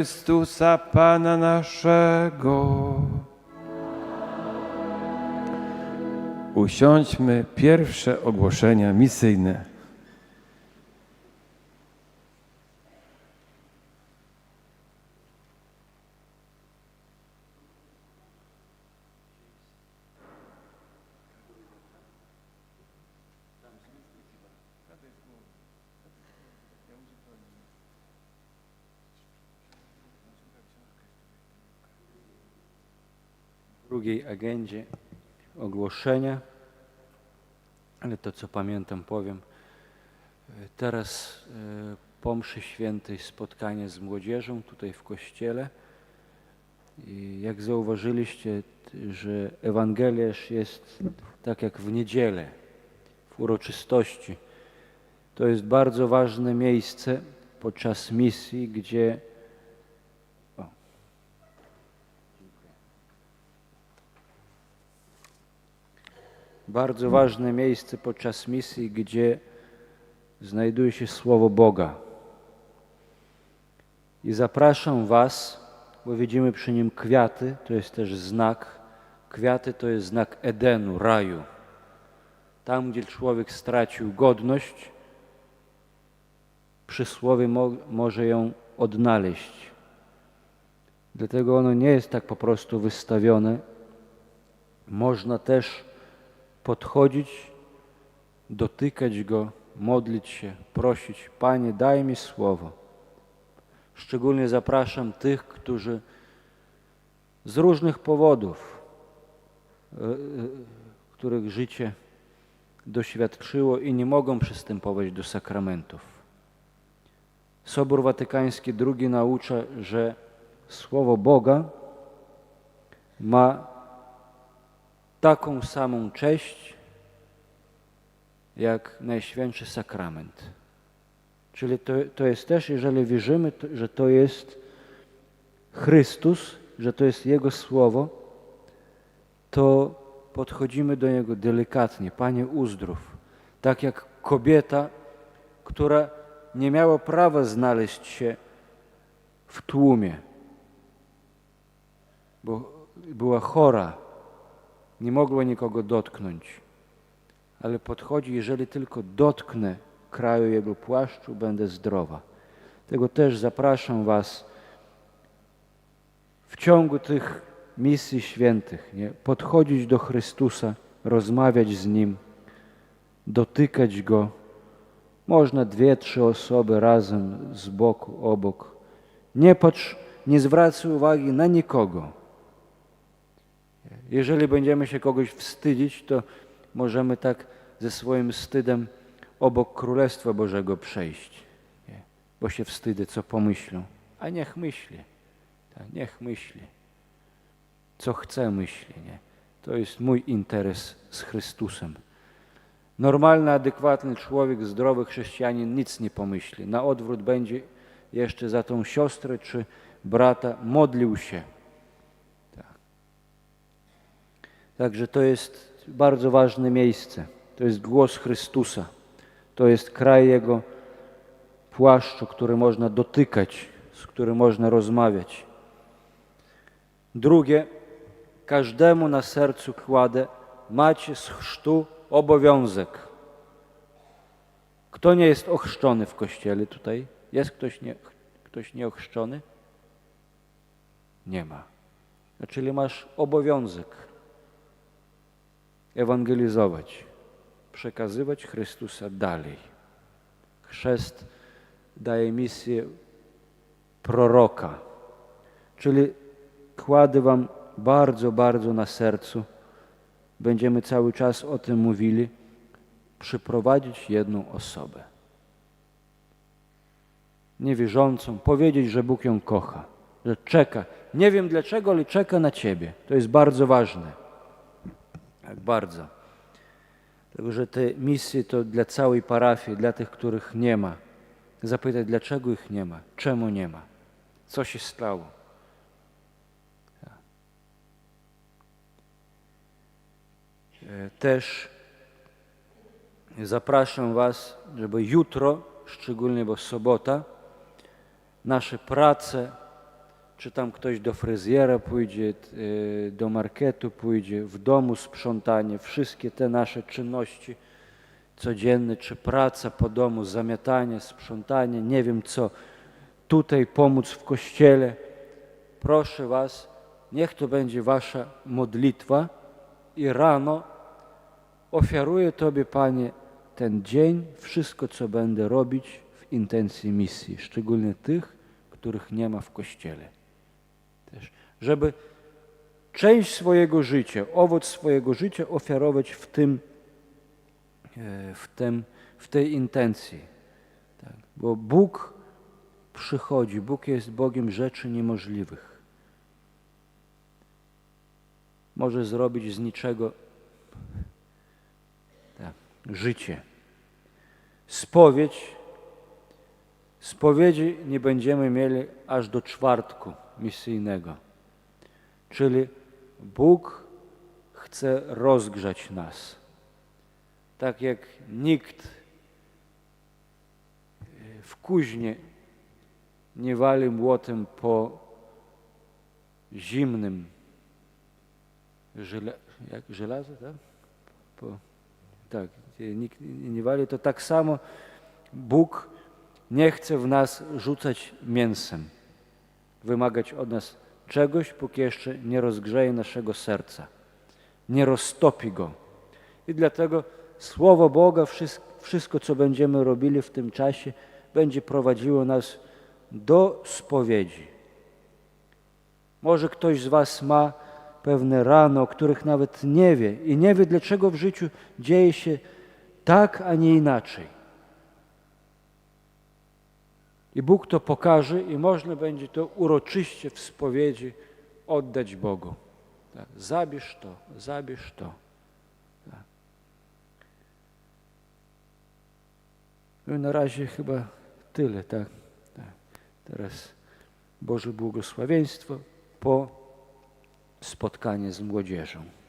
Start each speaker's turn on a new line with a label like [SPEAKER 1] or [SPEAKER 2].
[SPEAKER 1] Chrystusa Pana naszego. Usiądźmy pierwsze ogłoszenia misyjne.
[SPEAKER 2] Drugiej agendzie ogłoszenia, ale to co pamiętam powiem. Teraz e, po mszy świętej spotkanie z młodzieżą tutaj w kościele. I jak zauważyliście, że Ewangeliarz jest tak jak w niedzielę, w uroczystości. To jest bardzo ważne miejsce podczas misji, gdzie bardzo ważne miejsce podczas misji, gdzie znajduje się Słowo Boga. I zapraszam Was, bo widzimy przy nim kwiaty, to jest też znak. Kwiaty to jest znak Edenu, raju. Tam, gdzie człowiek stracił godność, przy słowie mo może ją odnaleźć. Dlatego ono nie jest tak po prostu wystawione. Można też podchodzić, dotykać Go, modlić się, prosić, Panie, daj mi słowo. Szczególnie zapraszam tych, którzy z różnych powodów, e, e, których życie doświadczyło i nie mogą przystępować do sakramentów. Sobór Watykański II naucza, że Słowo Boga ma taką samą cześć jak Najświętszy Sakrament. Czyli to, to jest też, jeżeli wierzymy, to, że to jest Chrystus, że to jest Jego Słowo, to podchodzimy do Niego delikatnie. Panie, uzdrów. Tak jak kobieta, która nie miała prawa znaleźć się w tłumie, bo była chora, nie mogła nikogo dotknąć, ale podchodzi, jeżeli tylko dotknę kraju Jego płaszczu, będę zdrowa. Tego też zapraszam Was w ciągu tych misji świętych, nie? podchodzić do Chrystusa, rozmawiać z Nim, dotykać Go. Można dwie, trzy osoby razem z boku, obok. Nie patrz, nie zwracaj uwagi na nikogo. Jeżeli będziemy się kogoś wstydzić, to możemy tak ze swoim wstydem obok Królestwa Bożego przejść. Nie? Bo się wstydzę, co pomyślą. A niech myśli. Tak, niech myśli. Co chce myśli. Nie? To jest mój interes z Chrystusem. Normalny, adekwatny człowiek, zdrowy chrześcijanin nic nie pomyśli. Na odwrót będzie jeszcze za tą siostrę czy brata modlił się. Także to jest bardzo ważne miejsce. To jest głos Chrystusa. To jest kraj Jego płaszczu, który można dotykać, z którym można rozmawiać. Drugie, każdemu na sercu kładę, macie z chrztu obowiązek. Kto nie jest ochrzczony w kościele tutaj? Jest ktoś, nie, ktoś nieochrzczony? Nie ma. Czyli masz obowiązek ewangelizować, przekazywać Chrystusa dalej. Chrzest daje misję proroka, czyli kładę Wam bardzo, bardzo na sercu, będziemy cały czas o tym mówili, przyprowadzić jedną osobę. Niewierzącą, powiedzieć, że Bóg ją kocha, że czeka. Nie wiem dlaczego, ale czeka na Ciebie. To jest bardzo ważne. Tak bardzo. Także te misje to dla całej parafii, dla tych, których nie ma. Zapytać, dlaczego ich nie ma, czemu nie ma, co się stało. E, Też zapraszam Was, żeby jutro, szczególnie bo sobota, nasze prace czy tam ktoś do fryzjera pójdzie, y, do marketu pójdzie, w domu sprzątanie, wszystkie te nasze czynności codzienne, czy praca po domu, zamiatanie, sprzątanie, nie wiem co, tutaj pomóc w kościele. Proszę Was, niech to będzie Wasza modlitwa i rano ofiaruję Tobie, Panie, ten dzień, wszystko, co będę robić w intencji misji, szczególnie tych, których nie ma w kościele. Też, żeby część swojego życia, owoc swojego życia ofiarować w tym, e, w, tym, w tej intencji. Tak. Bo Bóg przychodzi, Bóg jest Bogiem rzeczy niemożliwych. Może zrobić z niczego tak, życie. Spowiedź. Spowiedzi nie będziemy mieli aż do czwartku misyjnego. Czyli Bóg chce rozgrzać nas. Tak jak nikt w kuźnie nie wali młotem po zimnym żyle, jak żelazo, tak? Po, tak, nikt nie wali, to tak samo Bóg nie chce w nas rzucać mięsem, wymagać od nas czegoś, póki jeszcze nie rozgrzeje naszego serca, nie roztopi go. I dlatego Słowo Boga, wszystko, co będziemy robili w tym czasie, będzie prowadziło nas do spowiedzi. Może ktoś z Was ma pewne rany, o których nawet nie wie i nie wie, dlaczego w życiu dzieje się tak, a nie inaczej. I Bóg to pokaże i można będzie to uroczyście w spowiedzi oddać Bogu. Tak. Zabierz to, zabierz to. Tak. No na razie chyba tyle, tak. tak. Teraz Boże błogosławieństwo po spotkanie z młodzieżą.